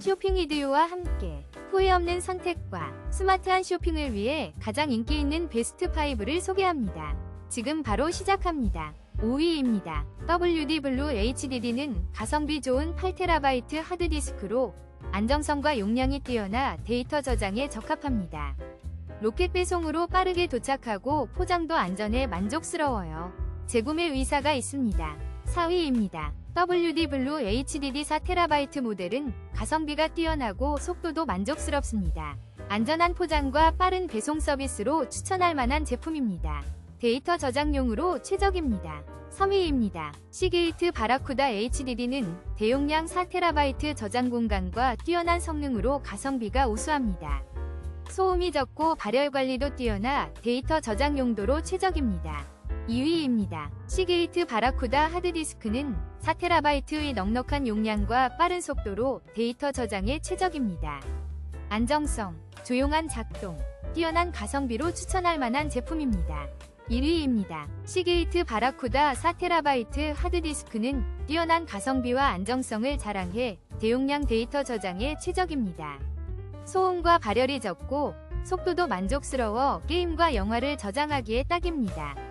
쇼핑 이디오와 함께 후회 없는 선택과 스마트한 쇼핑을 위해 가장 인기 있는 베스트 5를 소개합니다. 지금 바로 시작합니다. 5위입니다. WD 블루 HDD는 가성비 좋은 8TB 하드디스크로 안정성과 용량이 뛰어나 데이터 저장에 적합합니다. 로켓 배송으로 빠르게 도착하고 포장도 안전해 만족스러워요. 재구매 의사가 있습니다. 4위입니다. WD 블루 HDD 4TB 모델은 가성비가 뛰어나고 속도도 만족스럽습니다. 안전한 포장과 빠른 배송 서비스로 추천할 만한 제품입니다. 데이터 저장용으로 최적입니다. 3위입니다. 시게이트 바라쿠다 HDD는 대용량 4TB 저장 공간과 뛰어난 성능으로 가성비가 우수합니다. 소음이 적고 발열 관리도 뛰어나 데이터 저장 용도로 최적입니다. 2위입니다. 시게이트 바라쿠다 하드디스크는 4TB의 넉넉한 용량과 빠른 속도로 데이터 저장에 최적입니다. 안정성, 조용한 작동, 뛰어난 가성비로 추천할 만한 제품입니다. 1위입니다. 시게이트 바라쿠다 4TB 하드디스크는 뛰어난 가성비와 안정성을 자랑해 대용량 데이터 저장에 최적입니다. 소음과 발열이 적고 속도도 만족스러워 게임과 영화를 저장하기에 딱입니다.